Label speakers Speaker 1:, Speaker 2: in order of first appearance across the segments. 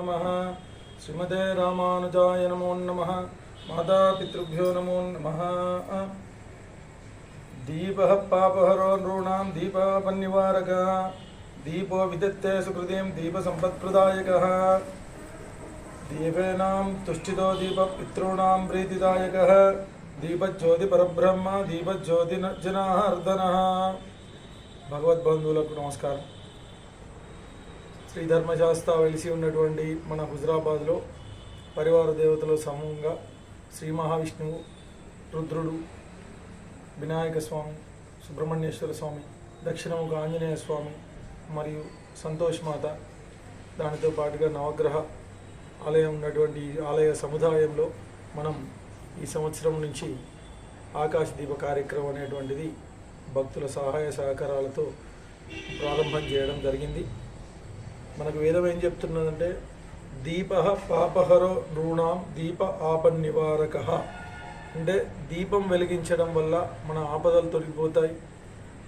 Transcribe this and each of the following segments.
Speaker 1: నమ శ్రీమతే రామానుజాయ నమో నమ మాతాపితృభ్యో నమో నమ దీప పాపహరో నృణాం దీపాపన్నివారక దీపో విదత్తే సుకృతిం దీప సంపత్ప్రదాయక దీపేనాం తుష్టితో దీప పితॄణాం ప్రీతిదాయక దీపజ్యోతి పరబ్రహ్మ దీపజ్యోతి జనార్దన భగవద్బంధువులకు నమస్కారం శ్రీ ధర్మశాస్త్ర వెలిసి ఉన్నటువంటి మన హుజరాబాద్లో పరివార దేవతల సమూహంగా శ్రీ మహావిష్ణువు రుద్రుడు వినాయక స్వామి సుబ్రహ్మణ్యేశ్వర స్వామి దక్షిణముఖ ఆంజనేయ స్వామి మరియు సంతోష్ మాత దానితో పాటుగా నవగ్రహ ఆలయం ఉన్నటువంటి ఆలయ సముదాయంలో మనం ఈ సంవత్సరం నుంచి ఆకాశ దీప కార్యక్రమం అనేటువంటిది భక్తుల సహాయ సహకారాలతో ప్రారంభం చేయడం జరిగింది. మనకు వేదం ఏం చెప్తున్నదంటే దీప పాపహరో నృణాం దీప ఆపన్నివారక. అంటే దీపం వెలిగించడం వల్ల మన ఆపదలు తొలగిపోతాయి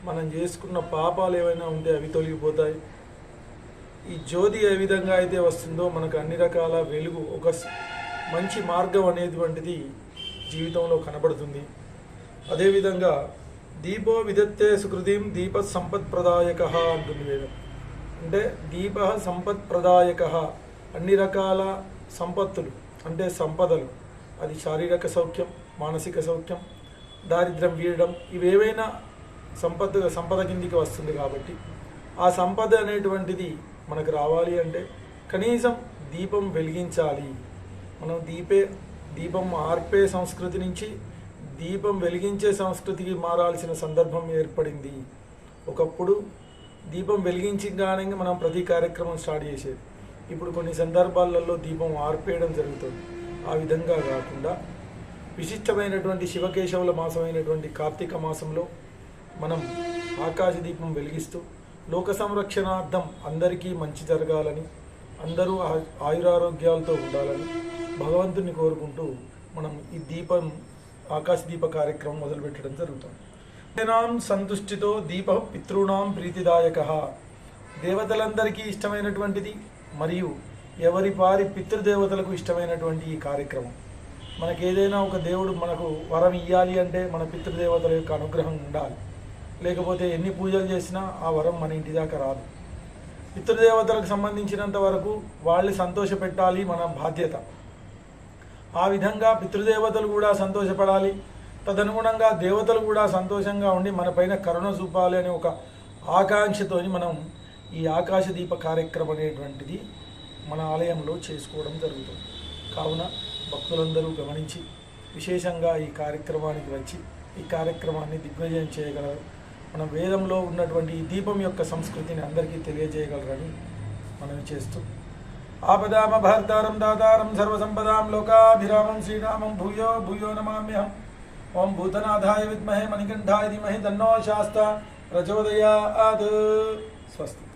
Speaker 1: మనం చేసుకున్న పాపాలు ఏమైనా ఉంటే అవి తొలగిపోతాయి. ఈ జ్యోతి ఏ విధంగా అయితే వస్తుందో మనకు అన్ని రకాల వెలుగు ఒక మంచి మార్గం అనేటువంటిది జీవితంలో కనబడుతుంది. అదేవిధంగా దీపో విదత్తే సుకృతిం దీప సంపత్ప్రదాయక అంటుంది వేదం. అంటే దీప సంపత్ ప్రదాయక అన్ని రకాల సంపత్తులు అంటే సంపదలు. అది శారీరక సౌఖ్యం మానసిక సౌఖ్యం దారిద్ర్యం వీడడం ఇవేవైనా సంపద సంపద కిందికి వస్తుంది కాబట్టి ఆ సంపద అనేటువంటిది మనకు రావాలి అంటే కనీసం దీపం వెలిగించాలి. మనం దీపే దీపం ఆర్పే సంస్కృతి నుంచి దీపం వెలిగించే సంస్కృతికి మారాల్సిన సందర్భం ఏర్పడింది. ఒకప్పుడు దీపం వెలిగించగానే మనం ప్రతి కార్యక్రమం స్టార్ట్ చేసేది. ఇప్పుడు కొన్ని సందర్భాలలో దీపం ఆర్పేయడం జరుగుతుంది. ఆ విధంగా కాకుండా విశిష్టమైనటువంటి శివకేశవుల మాసమైనటువంటి కార్తీక మాసంలో మనం ఆకాశ దీపం వెలిగిస్తూ లోక సంరక్షణార్థం అందరికీ మంచి జరగాలని అందరూ ఆ- ఆయురారోగ్యాలతో ఉండాలని భగవంతుని కోరుకుంటూ మనం ఈ దీపం ఆకాశ దీప కార్యక్రమం మొదలుపెట్టడం జరుగుతుంది. దేనాం సంతుష్టితో దీప పితృణాం ప్రీతిదాయక. దేవతలందరికీ ఇష్టమైనటువంటిది మరియు ఎవరి పారి పితృదేవతలకు ఇష్టమైనటువంటి ఈ కార్యక్రమం. మనకి ఏదైనా ఒక దేవుడు మనకు వరం ఇవ్వాలి అంటే మన పితృదేవతల యొక్క అనుగ్రహం ఉండాలి. లేకపోతే ఎన్ని పూజలు చేసినా ఆ వరం మన ఇంటి దాకా రాదు. పితృదేవతలకు సంబంధించినంత వరకు వాళ్ళు సంతోషపెట్టాలి మన బాధ్యత. ఆ విధంగా పితృదేవతలు కూడా సంతోషపడాలి. తదనుగుణంగా దేవతలు కూడా సంతోషంగా ఉండి మన పైన కరుణ చూపాలి అనే ఒక ఆకాంక్షతోని మనం ఈ ఆకాశ దీప కార్యక్రమం అనేటువంటిది మన ఆలయంలో చేసుకోవడం జరుగుతుంది. కావున భక్తులందరూ గమనించి విశేషంగా ఈ కార్యక్రమానికి వచ్చి ఈ కార్యక్రమాన్ని దిగ్విజయం చేయగలరు. మన వేదంలో ఉన్నటువంటి ఈ దీపం యొక్క సంస్కృతిని అందరికీ తెలియజేయగలరని మనం చేస్తూ ఆపదామ భర్తారం దాతారం సర్వసంపదాం లోకాభిరామం శ్రీరామం భూయో భూయో నమామ్యహం. ओम भूतनाथाय विद्महे मणिकंठाय धीमहि तन्नो शास्त्र प्रचोदयात् स्वस्ति।